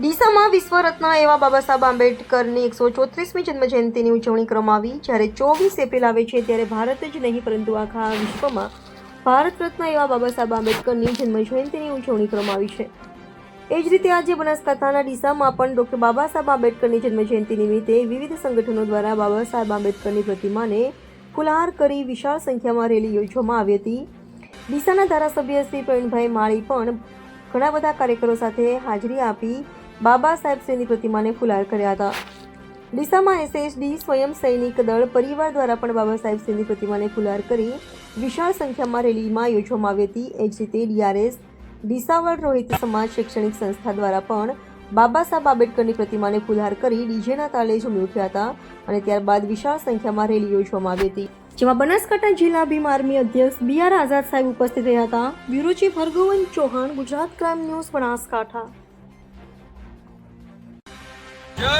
ડીસામાં વિશ્વરત્ન એવા બાબા સાહેબ આંબેડકરની એકસો ચોત્રીસમી જન્મજયંતિની ઉજવણી કરવામાં આવી. જ્યારે ચોવીસ એપ્રિલ આવે છે ત્યારે ભારત જ નહીં, પરંતુ આખા વિશ્વમાં ભારત રત્ન એવા બાબા સાહેબ આંબેડકરની જન્મજયંતિની ઉજવણી કરવામાં આવી છે. એ જ રીતે આજે બનાસકાંઠાના ડીસામાં પણ ડૉક્ટર બાબા સાહેબ આંબેડકરની જન્મજયંતિ નિમિત્તે વિવિધ સંગઠનો દ્વારા બાબા સાહેબ આંબેડકરની પ્રતિમાને ફુલહાર કરી વિશાળ સંખ્યામાં રેલી યોજવામાં આવી હતી. ડીસાના ધારાસભ્ય શ્રી પ્રવીણભાઈ માળી પણ ઘણા બધા કાર્યકરો સાથે હાજરી આપી બાબા સાહેબ સિંહની પ્રતિમાને ફુલાર કર્યા હતા. ડીસામાં એસએસડી, સ્વયં સૈનિક દળ, પરિવાર દ્વારા પણ બાબા સાહેબ સિંહની પ્રતિમાને ફુલાર કરી વિશાળ સંખ્યામાં રેલીમાં યોજવામાં આવી હતી. એ જ રીતે ડીઆરએસ ડીસાવળ રોહિત સમાજ શૈક્ષણિક સંસ્થા દ્વારા પણ બાબા સાહેબ આંબેડકરની પ્રતિમાને ફુલહાર કરી ડીજેના તાલે ઝૂમી ઉઠ્યા હતા અને ત્યારબાદ વિશાળ સંખ્યામાં રેલી યોજવામાં આવી હતી. જેમાં બનાસકાંઠા જિલ્લા ભીમ આર્મી અધ્યક્ષ બી આર આઝાદ સાહેબ ઉપસ્થિત રહ્યા હતા. Bureau chief Hargovan Chauhan, Gujarat crime news, Banaskantha. Jai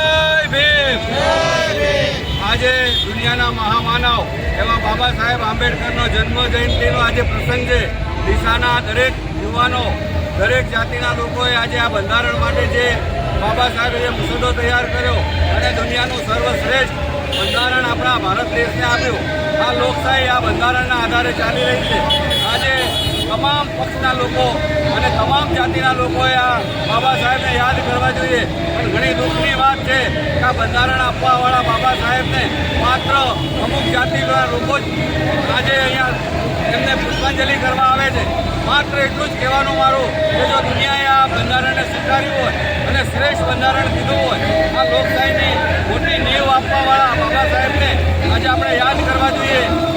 Bhim. આજે દુનિયાના મહામાનવ એવા બાબા સાહેબ આંબેડકરનો જન્મ જયંતિનો આજે પ્રસંગ છે. દિશાના દરેક યુવાનો, દરેક જાતિના લોકોએ આજે આ બંધારણ માટે જે બાબા સાહેબે જે મુસદ્દો તૈયાર કર્યો, અને દુનિયાનું સર્વશ્રેષ્ઠ બંધારણ આપણા ભારત દેશને આપ્યું. આ લોકશાહી આ બંધારણના આધારે ચાલી રહી છે. આજે તમામ પક્ષના લોકો અને તમામ જાતિના લોકોએ આ બાબા સાહેબને યાદ કરવા જોઈએ. પણ ઘણી દુઃખની વાત છે કે બંધારણ આપવાવાળા બાબા સાહેબને માત્ર અમુક જાતિના લોકો જ આજે અહીંયા એમને પુષ્પાંજલિ કરવા આવે છે. માત્ર એટલું જ કહેવાનું મારું કે જો દુનિયાએ આ બંધારણને સ્વીકાર્યું હોય અને શ્રેષ્ઠ બંધારણ કીધું હોય, આ લોકશાહીની મોટી નીવ આપવાવાળા બાબા સાહેબને આજે આપણે યાદ કરવા જોઈએ.